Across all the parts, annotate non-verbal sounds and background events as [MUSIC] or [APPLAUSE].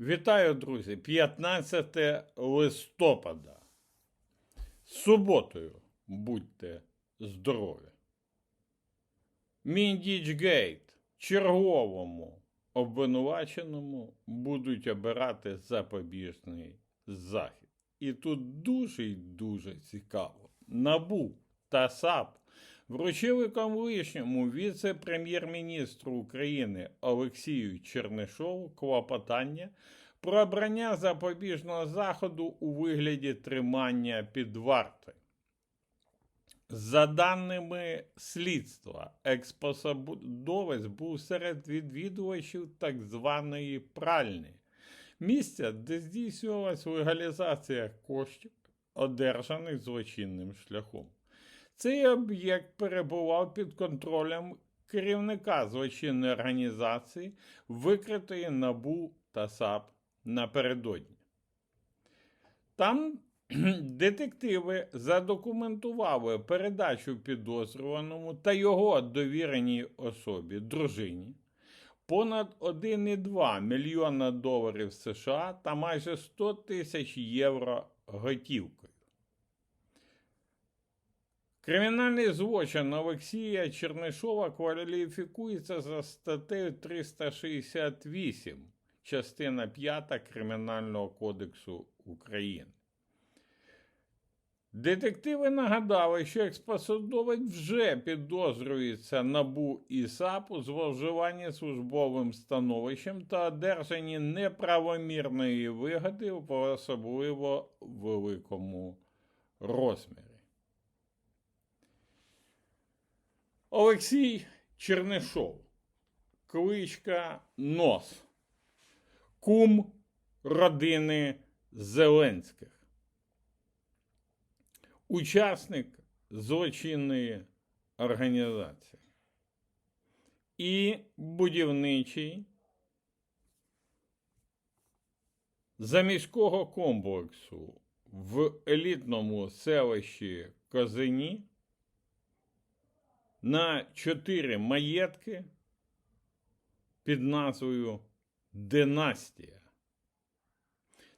Вітаю, друзі! 15 листопада. З суботою будьте здорові. Міндічгейт черговому обвинуваченому будуть обирати запобіжний захід. І тут дуже й дуже цікаво. Набу та САП вручили колишньому віце-прем'єр-міністру України Олексію Чернишову клопотання про обрання запобіжного заходу у вигляді тримання під вартою. За даними слідства, експосадовець був серед відвідувачів так званої пральні, місця, де здійснювалась легалізація коштів, одержаних злочинним шляхом. Цей об'єкт перебував під контролем керівника злочинної організації, викритої НАБУ та САП напередодні. Там [CLEARS THROAT] детективи задокументували передачу підозрюваному та його довіреній особі, дружині, понад 1,2 мільйона доларів США та майже 100 тисяч євро готівкою. Кримінальний злочин Олексія Чернишова кваліфікується за статтею 368, частина 5 Кримінального кодексу України. Детективи нагадали, що експосадовець вже підозрюється НАБУ і САП у зловживанні службовим становищем та одержанні неправомірної вигоди в особливо великому розмірі. Олексій Чернишов, кличка Нос, кум родини Зеленських, учасник злочинної організації. І будівничий заміського комплексу в елітному селищі Козині на чотири маєтки під назвою Династія.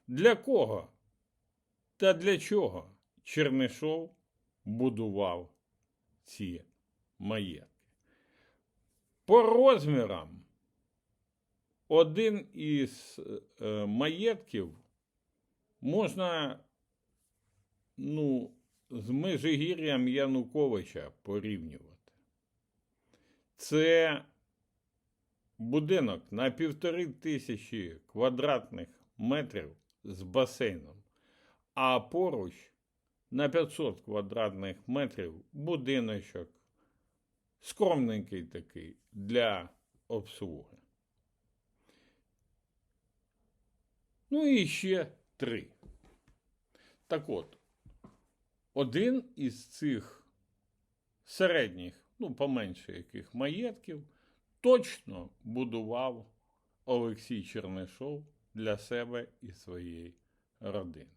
Для кого та для чого Чернишов будував ці маєтки? По розмірам один із е, маєтків можна ну, з Межигір'ям Януковича порівнювати. Це будинок на півтори тисячі квадратних метрів з басейном, а поруч на 500 квадратних метрів будиночок скромненький такий для обслуги. Ну і ще три. Так от, один із цих середніх ну, поменше яких маєтків, точно будував Олексій Чернишов для себе і своєї родини.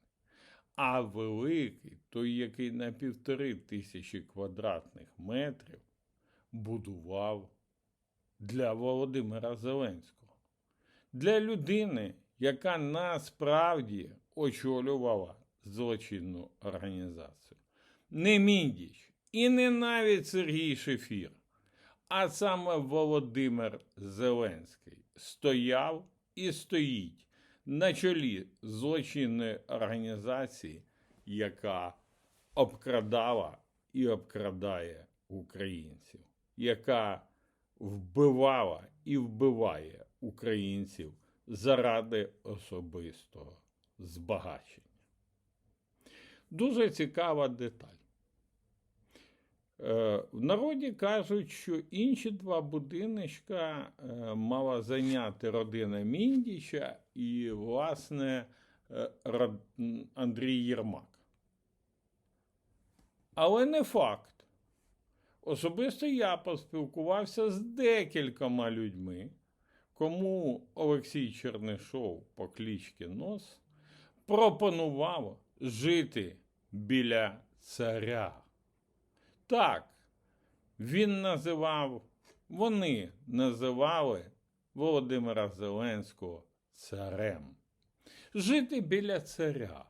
А великий, той, який на півтори тисячі квадратних метрів, будував для Володимира Зеленського, для людини, яка насправді очолювала злочинну організацію. Не Міндіч, і не навіть Сергій Шефір, а саме Володимир Зеленський стояв і стоїть на чолі злочинної організації, яка обкрадала і обкрадає українців, яка вбивала і вбиває українців заради особистого збагачення. Дуже цікава деталь. Е, в народі кажуть, що інші два будиночка е, мала зайняти родина Міндіча і, власне, е, Андрій Єрмак. Але не факт. Особисто я поспілкувався з декількома людьми, кому Олексій Чернишов по клічці Нос пропонував жити біля царя. Так, він називав, вони називали Володимира Зеленського царем. Жити біля царя,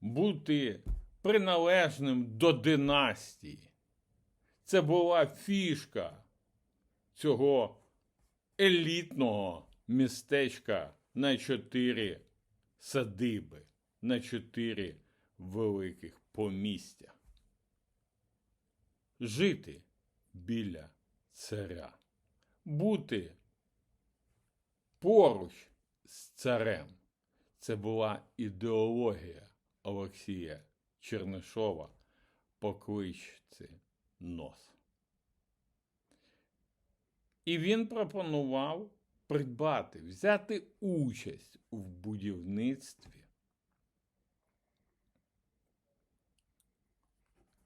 бути приналежним до династії. Це була фішка цього елітного містечка на чотири садиби, на чотири великих помістя. Жити біля царя, бути поруч з царем. Це була ідеологія Олексія Чернишова по кличці Нос. І він пропонував придбати, взяти участь в будівництві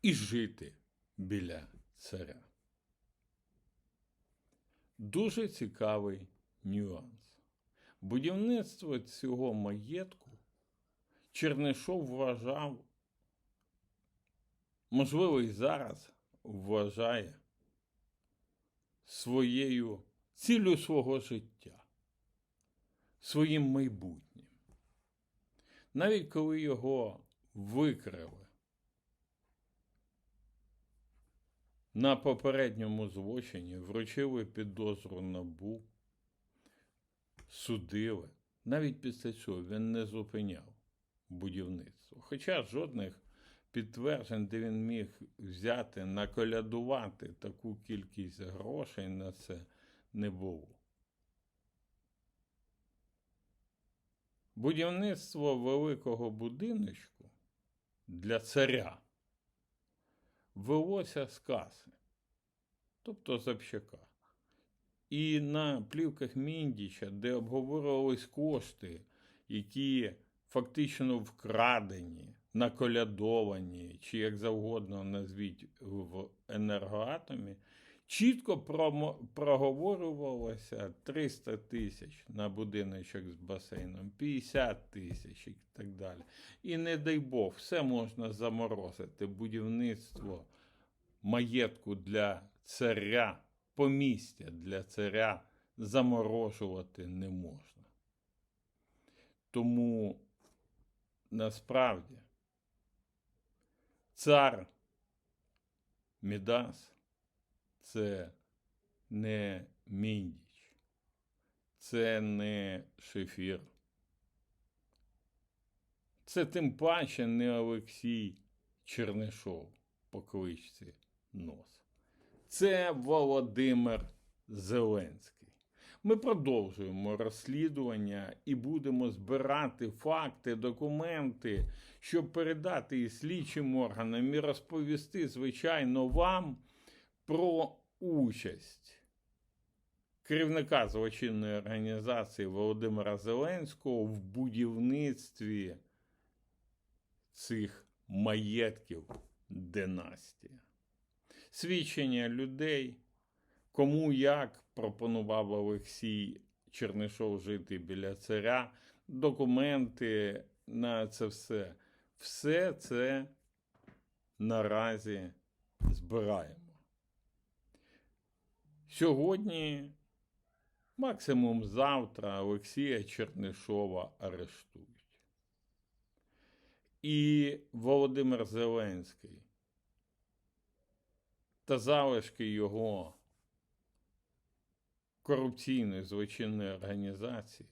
і жити біля царя. Дуже цікавий нюанс. Будівництво цього маєтку Чернишов вважав, можливо, і зараз вважає своєю ціллю свого життя, своїм майбутнім. Навіть коли його викрили на попередньому злочині, вручили підозру набу, судили. Навіть після цього він не зупиняв будівництво. Хоча жодних підтверджень, де він міг взяти, наколядувати таку кількість грошей на це не було. Будівництво великого будиночку для царя велося з каси, тобто з общака. І на плівках Міндіча, де обговорювались кошти, які фактично вкрадені, наколядовані, чи як завгодно назвіть в енергоатомі, чітко проговорювалося 300 тисяч на будиночок з басейном, 50 тисяч і так далі. І не дай Бог, все можна заморозити. Будівництво маєтку для царя, помістя для царя заморожувати не можна. Тому насправді цар Мідас це не Міндіч, це не Шефір. Це тим паче не Олексій Чернишов по кличці Нос. Це Володимир Зеленський. Ми продовжуємо розслідування і будемо збирати факти, документи, щоб передати і слідчим органам і розповісти, звичайно, вам про участь керівника злочинної організації Володимира Зеленського в будівництві цих маєтків династії. Свідчення людей, кому як пропонував Олексій Чернишов жити біля царя, документи на це все. Все це наразі збираємо. Сьогодні, максимум завтра, Олексія Чернишова арештують. І Володимир Зеленський та залишки його корупційної злочинної організації,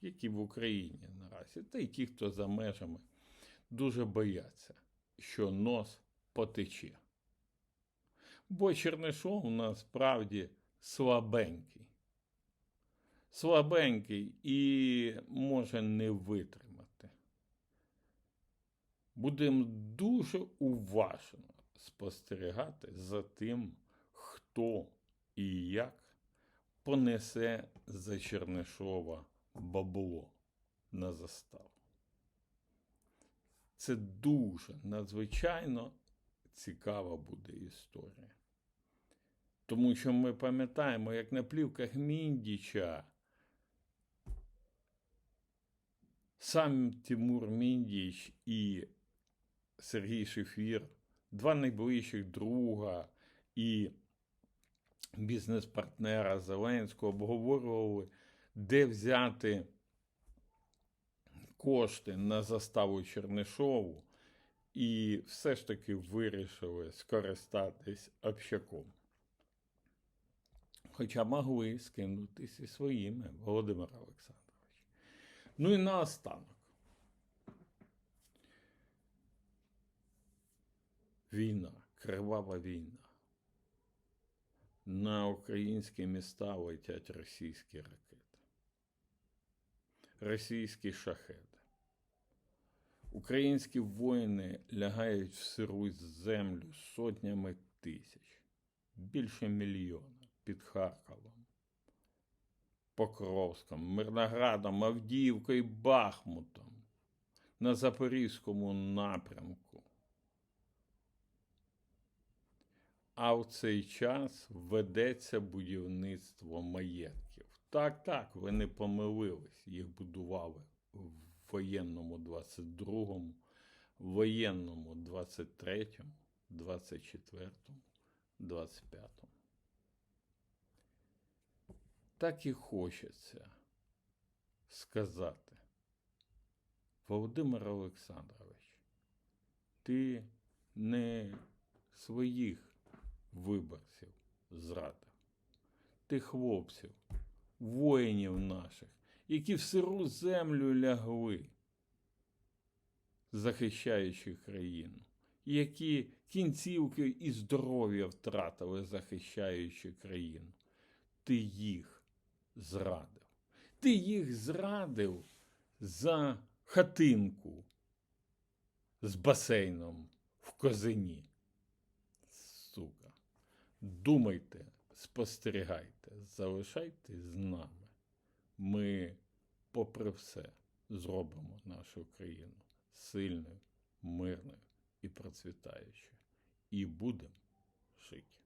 які в Україні наразі, та й ті, хто за межами, дуже бояться, що нос потече. Бо Чернишов насправді слабенький. Слабенький і може не витримати. Будемо дуже уважно спостерігати за тим, хто і як понесе за Чернишова бабло на заставу. Це дуже надзвичайно цікава буде історія. Тому що ми пам'ятаємо, як на плівках Міндіча сам Тимур Міндіч і Сергій Шефір, два найближчих друга і бізнес-партнера Зеленського, обговорювали, де взяти кошти на заставу Чернишову і все ж таки вирішили скористатись общаком. Хоча могли скинутися своїми, Володимир Олександрович. Ну і наостанок. Війна, кривава війна. На українські міста летять російські ракети, російські шахеди. Українські воїни лягають в сиру землю сотнями тисяч, більше мільйона під Харковом, Покровськом, Мирноградом, Авдіївкою, Бахмутом, на Запорізькому напрямку. А в цей час ведеться будівництво маєтків. Так, так, ви не помилились. Їх будували в воєнному 22-му, воєнному 23-му, 24-му, 25-му. Так і хочеться сказати. Володимир Олександрович, ти не своїх виборців зрадив. Ти хлопців, воїнів наших, які в сиру землю лягли, захищаючи країну, які кінцівки і здоров'я втратили, захищаючи країну. Ти їх зрадив. Ти їх зрадив за хатинку з басейном в козині. Сука. Думайте, спостерігайте, залишайтесь з нами. Ми, попри все, зробимо нашу країну сильною, мирною і процвітаючою. І будемо жити.